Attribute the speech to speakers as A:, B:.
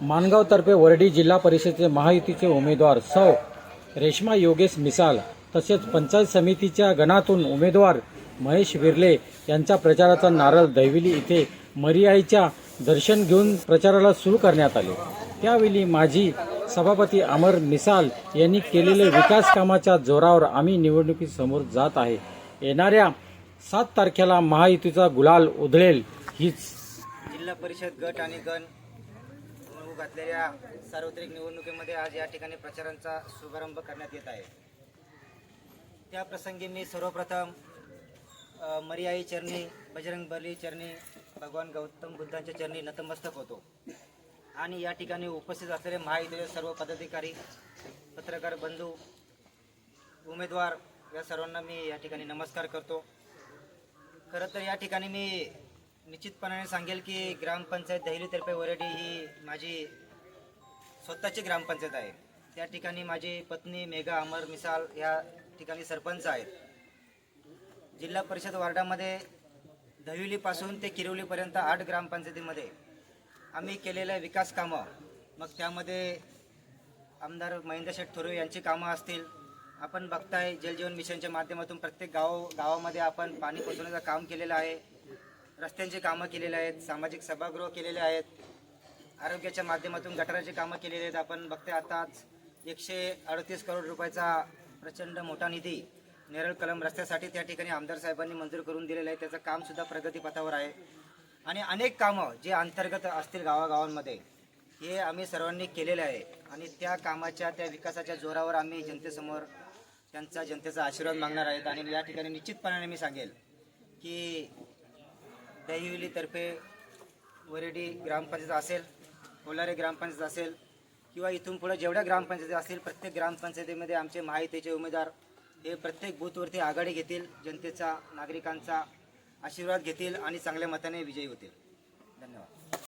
A: माणगावतर्फे वरडी जिल्हा परिषदेचे महायुतीचे उमेदवार सौ रेश्मा योगेश मिसाल तसेच पंचायत समितीच्या गणातून उमेदवार महेश विर्ले यांच्या प्रचाराचा नारळ दैविली इथे मरियाईच्या दर्शन घेऊन प्रचाराला सुरू करण्यात आले. त्यावेळी माजी सभापती अमर मिसाल यांनी केलेले विकास कामाच्या जोरावर आम्ही निवडणुकीसमोर जात आहे. येणाऱ्या सात तारखेला महायुतीचा गुलाल उधळेल हीच
B: जिल्हा परिषद गट आणि गण घातलेल्या सार्वत्रिक निवडणुकीमध्ये आज या ठिकाणी प्रचारांचा शुभारंभ करण्यात येत आहे. त्या प्रसंगी मी सर्वप्रथम मरियाई चरणी बजरंग बली चरणी भगवान गौतम बुद्धांच्या चरणी नतमस्तक होतो. आणि या ठिकाणी उपस्थित असलेले महायुतीचे सर्व पदाधिकारी पत्रकार बंधू उमेदवार या सर्वांना मी या ठिकाणी नमस्कार करतो. खरं तर या ठिकाणी मी निश्चितपणाने सांगेल की ग्रामपंचायत दहिलीतर्फे वरडी ही माझी स्वतःची ग्रामपंचायत आहे. त्या ठिकाणी माझी पत्नी मेघा अमर मिसाल या ठिकाणी सरपंच आहेत. जिल्हा परिषद वार्डामध्ये दहिवलीपासून ते किरवलीपर्यंत आठ ग्रामपंचायतीमध्ये आम्ही केलेल्या विकास कामं मग त्यामध्ये आमदार महेंद्र शेठ थोरवे यांची कामं असतील. आपण बघताय जलजीवन मिशनच्या माध्यमातून प्रत्येक गाव गावामध्ये आपण पाणी पोचवण्याचं काम केलेलं आहे. रस्त्यांची कामं केलेली आहेत सामाजिक सभागृह केलेले आहेत आरोग्याच्या माध्यमातून गटाराची कामं केलेली आहेत. आपण बघते आताच एकशे अडतीस करोड रुपयाचा प्रचंड मोठा निधी नेरळ कलम रस्त्यासाठी त्या ठिकाणी आमदार साहेबांनी मंजूर करून दिलेलं आहे. त्याचं कामसुद्धा प्रगतीपथावर आहे. आणि अनेक कामं जे अंतर्गत असतील गावागावांमध्ये हे आम्ही सर्वांनी केलेले आहे. आणि त्या कामाच्या त्या विकासाच्या जोरावर आम्ही जनतेसमोर त्यांचा जनतेचा आशीर्वाद मागणार आहेत. आणि या ठिकाणी निश्चितपणाने मी सांगेल की दहिवलीतर्फे वरेडी ग्रामपंचायत असेल कोलारे ग्रामपंचायत असेल किंवा इथून पुढे जेवढ्या ग्रामपंचायती असतील प्रत्येक ग्रामपंचायतीमध्ये आमचे माहितीचे उमेदवार हे प्रत्येक बूथवरती आघाडी घेतील जनतेचा नागरिकांचा आशीर्वाद घेतील आणि चांगल्या मताने विजयी होतील. धन्यवाद.